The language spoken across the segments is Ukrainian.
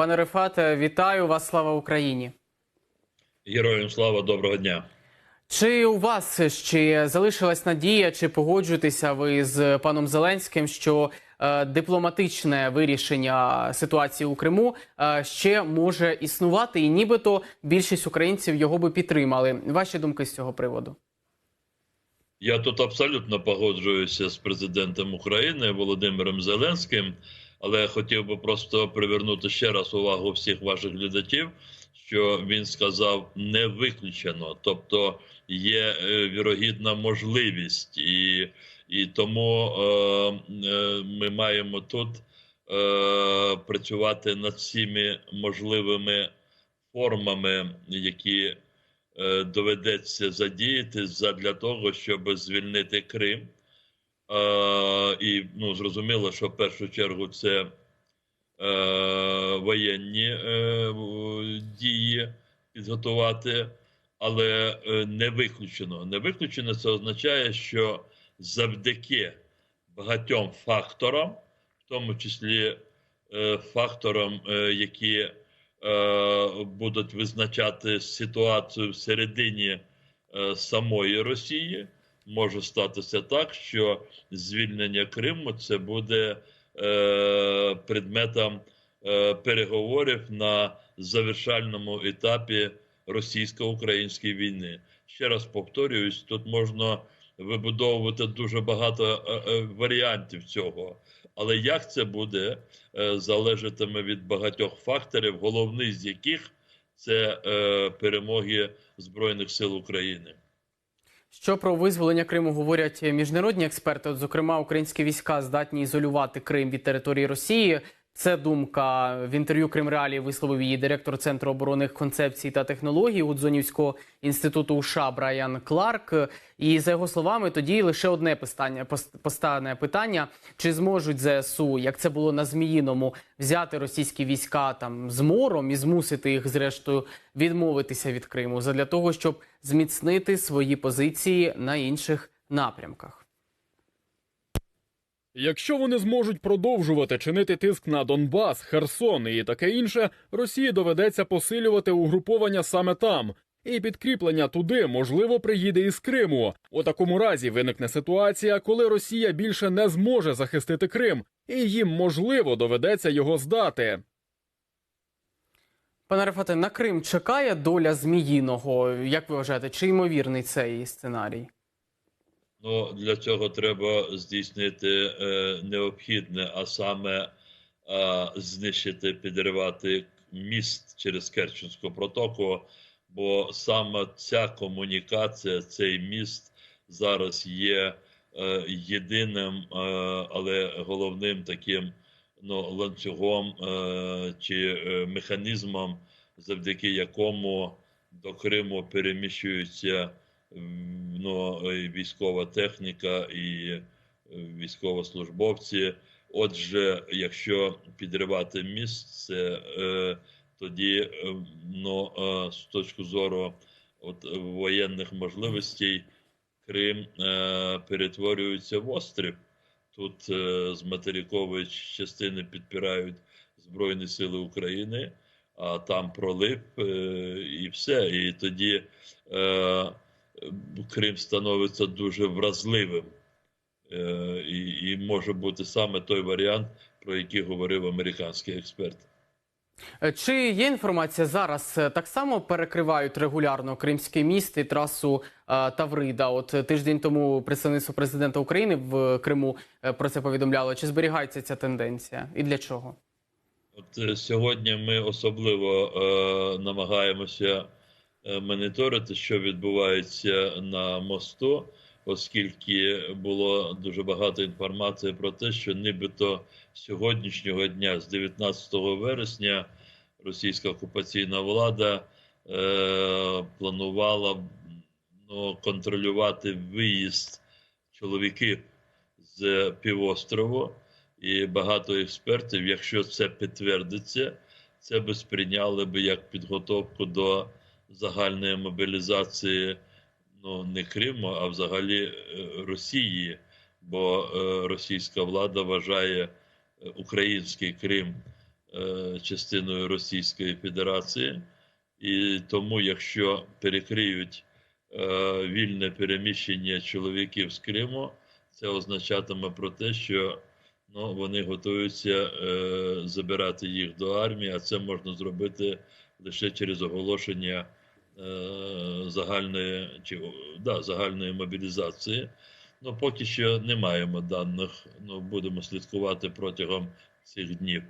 Пане Рефате, вітаю вас. Слава Україні. Героям слава доброго дня. Чи у вас ще залишилась надія, чи погоджуєтеся ви з паном Зеленським, що е, дипломатичне вирішення ситуації у Криму е, ще може існувати, і нібито більшість українців його би підтримали? Ваші думки з цього приводу? Я тут абсолютно погоджуюся з президентом України Володимиром Зеленським, але хотів би просто привернути ще раз увагу всіх ваших глядачів, що він сказав не виключено, тобто є е, вірогідна можливість, і, і тому е, е, ми маємо тут е, працювати над всіми можливими формами, які е, доведеться задіяти для того, щоб звільнити Крим. Е, і ну, зрозуміло, що в першу чергу це е, воєнні е, дії підготувати, але е, не виключено. Не виключено це означає, що завдяки багатьом факторам, в тому числі е, факторам, е, які е, будуть визначати ситуацію всередині е, самої Росії, може статися так, що звільнення Криму це буде е, предметом е, переговорів на завершальному етапі російсько-української війни. Ще раз повторююсь, тут можна вибудовувати дуже багато е, е, варіантів цього. Але як це буде, е, залежатиме від багатьох факторів, головний з яких це е, перемоги Збройних сил України. Що про визволення Криму говорять міжнародні експерти? От, зокрема, українські війська здатні ізолювати Крим від території Росії. Це думка в інтерв'ю Крим Реалії висловив її директор Центру оборонних концепцій та технологій Гудзонівського інституту США Брайан Кларк. І за його словами, тоді лише одне питання постане питання: чи зможуть ЗСУ, як це було на Зміїному, взяти російські війська там з мором і змусити їх, зрештою, відмовитися від Криму задля того, щоб зміцнити свої позиції на інших напрямках. Якщо вони зможуть продовжувати чинити тиск на Донбас, Херсон і таке інше, Росії доведеться посилювати угруповання саме там. І підкріплення туди можливо приїде із Криму. У такому разі виникне ситуація, коли Росія більше не зможе захистити Крим, і їм можливо доведеться його здати. Пане Рефате, на Крим чекає доля Зміїного. Як ви вважаєте, чи ймовірний цей сценарій? Ну, для цього треба здійснити е, необхідне, а саме е, знищити, підривати міст через Керченську протоку, бо саме ця комунікація, цей міст зараз є е, єдиним, е, але головним таким ну, ланцюгом е, чи е, механізмом, завдяки якому до Криму переміщуються ну, військова техніка і е, військовослужбовці. Отже, якщо підривати міст, це е, тоді ну, з точки зору от, воєнних можливостей Крим перетворюється в острів. Тут з материкової частини підпирають Збройні Сили України, а там пролив і все. І тоді Крим становиться дуже вразливим. Е, і, і може бути саме той варіант, про який говорив американський експерт. Е, Чи є інформація зараз е, так само перекривають регулярно Кримський міст і трасу е, Таврида? От е, тиждень тому представництво президента України в Криму е, про це повідомляло. Чи зберігається ця тенденція? І для чого? От е, сьогодні ми особливо е, намагаємося е, моніторити, що відбувається на мосту, оскільки було дуже багато інформації про те, що нібито сьогоднішнього дня, з 19 вересня, російська окупаційна влада е, планувала ну, контролювати виїзд чоловіків з півострову. І багато експертів, якщо це підтвердиться, це би сприйняли би як підготовку до загальної мобілізації ну, не Криму, а взагалі е, Росії, бо е, російська влада вважає е, український Крим частиною Російської Федерації. І тому, якщо перекриють вільне переміщення чоловіків з Криму, це означатиме про те, що ну, вони готуються е, забирати їх до армії, а це можна зробити лише через оголошення загальної, чи, да, загальної мобілізації. Ну, поки що не маємо даних. Ну, будемо слідкувати протягом цих днів.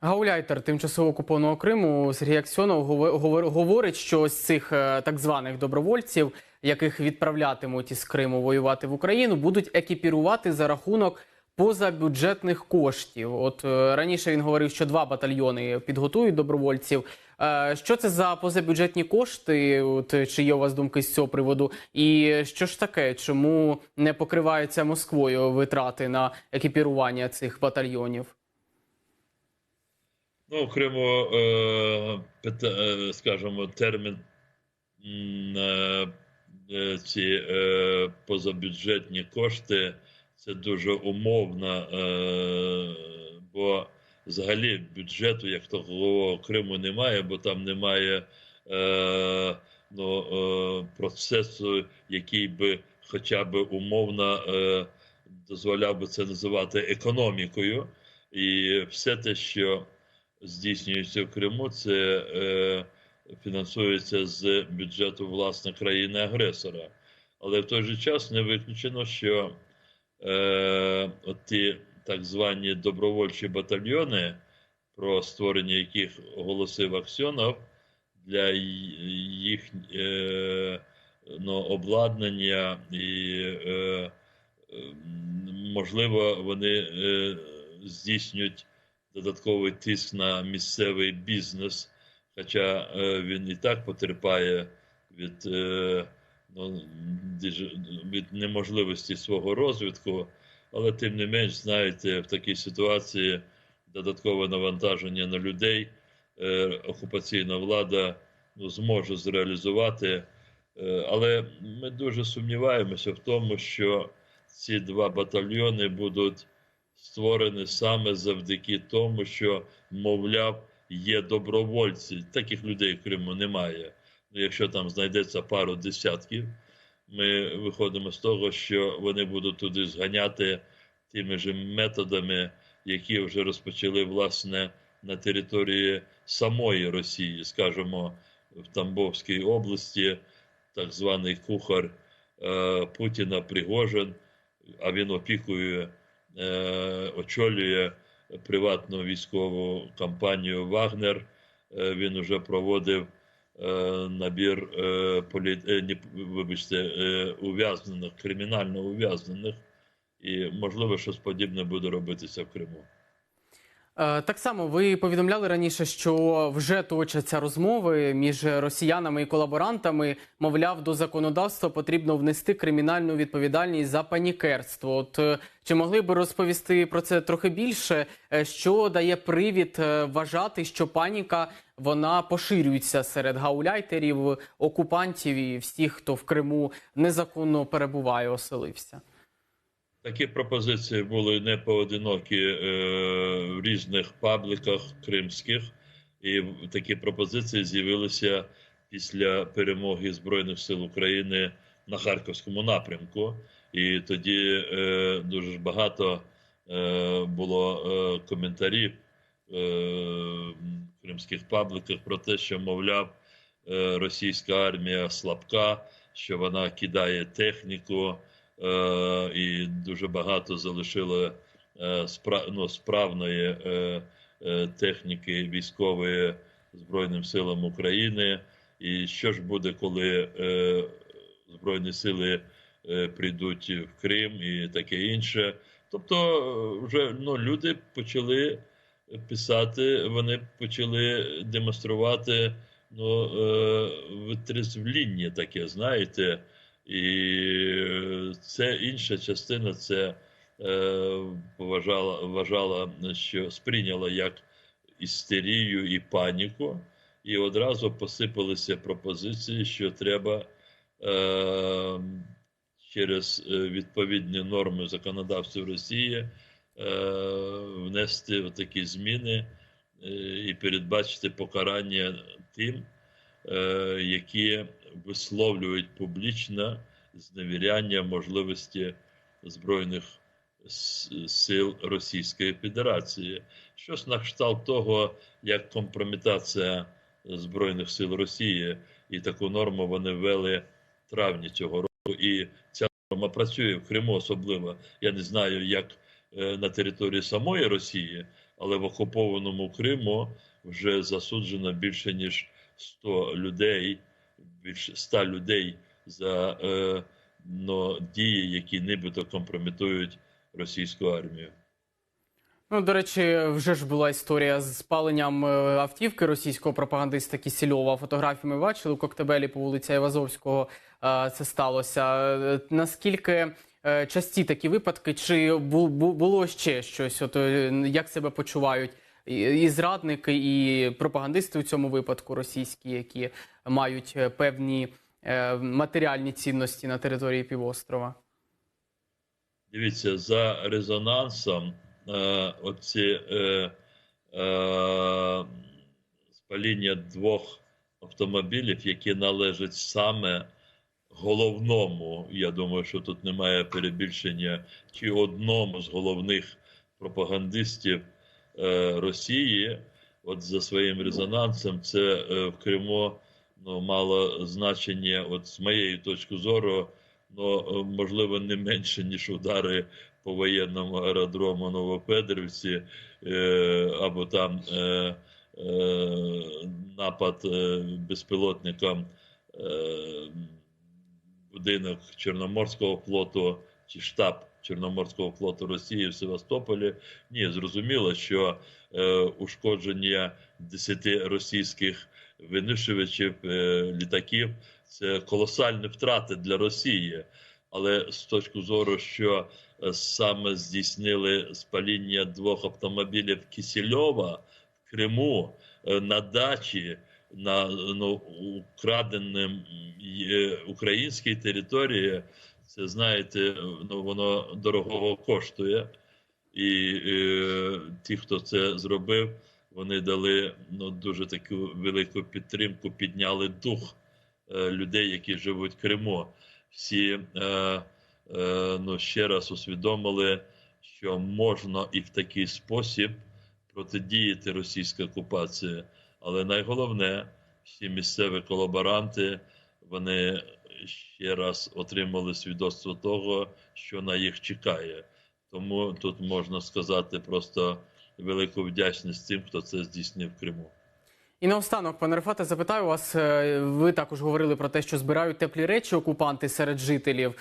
Гауляйтер тимчасово окупованого Криму Сергій Аксьонов гово- говорить, що ось цих е, так званих добровольців, яких відправлятимуть із Криму воювати в Україну, будуть екіпірувати за рахунок позабюджетних коштів. От е, раніше він говорив, що два батальйони підготують добровольців. Е, Що це за позабюджетні кошти? От чи є у вас думки з цього приводу? І що ж таке? Чому не покриваються Москвою витрати на екіпірування цих батальйонів? Ну, в Криму, е, скажімо, термін ці позабюджетні кошти це дуже умовно, е, бо взагалі бюджету як такого Криму немає, бо там немає е, ну, е, процесу, який би хоча б умовно дозволяв би це називати економікою. І все те, що здійснюється в Криму, це е, фінансується з бюджету власне країни-агресора. Але в той же час не виключено, що е, ті так звані добровольчі батальйони, про створення яких оголосив Аксьонов, для їх е, ну, обладнання і е, можливо вони е, здійснюють додатковий тиск на місцевий бізнес, хоча е, він і так потерпає від, е, від неможливості свого розвитку, але тим не менш, знаєте, в такій ситуації додаткове навантаження на людей е, окупаційна влада ну, зможе зреалізувати. Е, Але ми дуже сумніваємося в тому, що ці два батальйони будуть створені саме завдяки тому, що, мовляв, є добровольці. Таких людей в Криму немає. Ну, якщо там знайдеться пару десятків, ми виходимо з того, що вони будуть туди зганяти тими ж методами, які вже розпочали власне на території самої Росії, скажімо, в Тамбовській області, так званий кухар е, Путіна Пригожин, а він опікує е, очолює приватну військову компанію Вагнер. Е, Він вже проводив набір е, полі... е, вибачте, е, ув'язнених, кримінально ув'язнених, і можливо, щось подібне буде робитися в Криму. Е, Так само ви повідомляли раніше, що вже точаться розмови між росіянами і колаборантами. Мовляв, до законодавства потрібно внести кримінальну відповідальність за панікерство. От е, чи могли б розповісти про це трохи більше? Е, Що дає привід вважати, що паніка вона поширюється серед гауляйтерів, окупантів і всіх, хто в Криму незаконно перебуває, оселився? Такі пропозиції були не поодинокі е, в різних пабліках кримських, і такі пропозиції з'явилися після перемоги Збройних сил України на Харківському напрямку. І тоді е, дуже багато е, було е, коментарів е, в кримських пабліках про те, що, мовляв, е, російська армія слабка, що вона кидає техніку і дуже багато залишило е, ну, справної е, е, техніки військової Збройним силам України. І що ж буде, коли е, Збройні сили е, прийдуть в Крим і таке інше. Тобто, е, вже ну, люди почали писати, вони почали демонструвати ну, е, витрезвління таке, знаєте. І це інша частина, це е, вважала, вважала, що сприйняла як істерію і паніку, і одразу посипалися пропозиції, що треба е, через е, відповідні норми законодавства Росії внести такі зміни е, і передбачити покарання тим, е, які висловлюють публічно зневіряння можливості збройних сил Російської Федерації. Щось на кшталт того, як компрометація Збройних сил Росії, і таку норму вони ввели в травні цього року. І ця норма працює в Криму особливо. Я не знаю, як е, на території самої Росії, але в окупованому Криму вже засуджено більше ніж 100 людей, більше 100 людей за е, ну, дії, які нібито компрометують російську армію. Ну, до речі, вже ж була історія з спаленням е, автівки російського пропагандиста Кісільова. Фотографії ми бачили у Коктебелі по вулиці Айвазовського. е, Це сталося. Е, Наскільки часті такі випадки? Чи бу- бу- було ще щось? От як себе почувають і зрадники, і пропагандисти у цьому випадку російські, які мають е, певні е, матеріальні цінності на території півострова? Дивіться, за резонансом е, оці спаління двох автомобілів, які належать саме головному, я думаю, що тут немає перебільшення, чи одному з головних пропагандистів Росії, от за своїм резонансом, це е, в Криму ну, мало значення, от з моєї точки зору, ну, е, можливо, не менше, ніж удари по воєнному аеродрому Новопедрівці, е, або там е, е, напад е, безпілотником е, будинок Чорноморського флоту чи штаб Чорноморського флоту Росії в Севастополі. Ні, зрозуміло, що е, ушкодження 10 російських винищувачів е, літаків це колосальні втрати для Росії. Але з точки зору, що е, саме здійснили спаління двох автомобілів Кисельова в Криму е, на дачі на ну, украденим е, українській території, це знаєте, ну воно дорогого коштує. І е, ті, хто це зробив, вони дали ну, дуже таку велику підтримку, підняли дух е, людей, які живуть в Криму. Всі е, е, ну, ще раз усвідомили, що можна і в такий спосіб протидіяти російській окупації. Але найголовне, всі місцеві колаборанти, вони ще раз отримали свідоцтво того, що на їх чекає. Тому тут можна сказати просто велику вдячність тим, хто це здійснив в Криму. І наостанок, пане Рефате, запитаю вас. е, Ви також говорили про те, що збирають теплі речі окупанти серед жителів.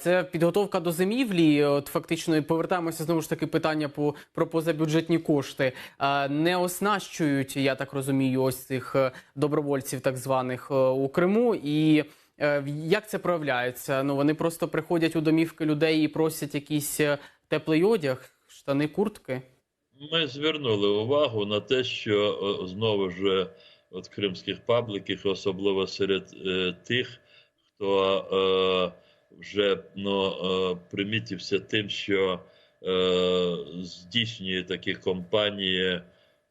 Це підготовка до зимівлі. От фактично повертаємося знову ж таки питання по про позабюджетні кошти. Не оснащують, я так розумію, ось цих е, добровольців, так званих е, у Криму. І як це проявляється? Ну вони просто приходять у домівки людей і просять якийсь е, теплий одяг, штани, куртки. Ми звернули увагу на те, що знову ж от кримських пабліків, особливо серед е, тих, хто е, вже ну, е, примітився тим, що е, здійснює такі компанії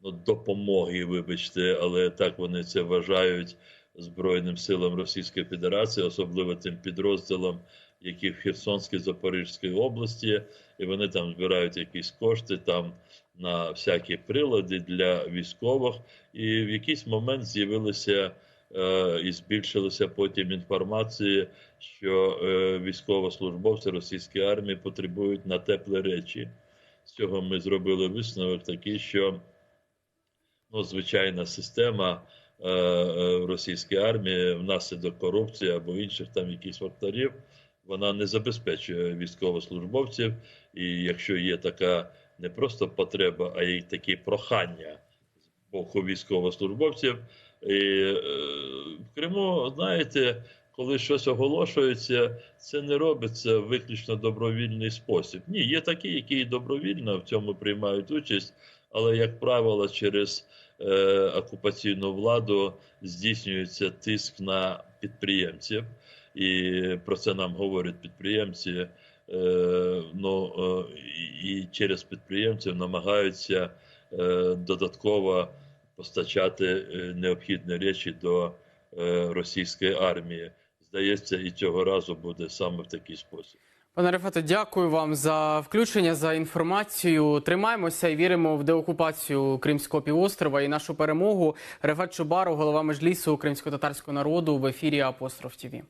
ну, допомоги, вибачте, але так вони це вважають Збройним силам Російської Федерації, особливо тим підрозділам, які в Херсонській Запорізькій області, і вони там збирають якісь кошти там на всякі прилади для військових, і в якийсь момент з'явилися е, і збільшилася потім інформація, що е, військовослужбовці російської армії потребують на теплі речі. З цього ми зробили висновок такий, що ну, звичайна система е, е, армії внаслідок корупції або інших там якихось факторів, вона не забезпечує військовослужбовців. І якщо є така не просто потреба, а й такі прохання з боку військовослужбовців. І, е, в Криму, знаєте, коли щось оголошується, це не робиться виключно добровільний спосіб. Ні, є такі, які і добровільно в цьому приймають участь, але, як правило, через окупаційну владу здійснюється тиск на підприємців, і про це нам говорять підприємці. е, ну, е, і через підприємців намагаються е, додатково постачати е, необхідні речі до е, російської армії. Здається, і цього разу буде саме в такий спосіб. Пане Рефате, дякую вам за включення, за інформацію. Тримаємося і віримо в деокупацію Кримського півострова і нашу перемогу. Рефат Чубару, голова межлісу кримсько-татарського народу в ефірі Апостроф ТІВІ.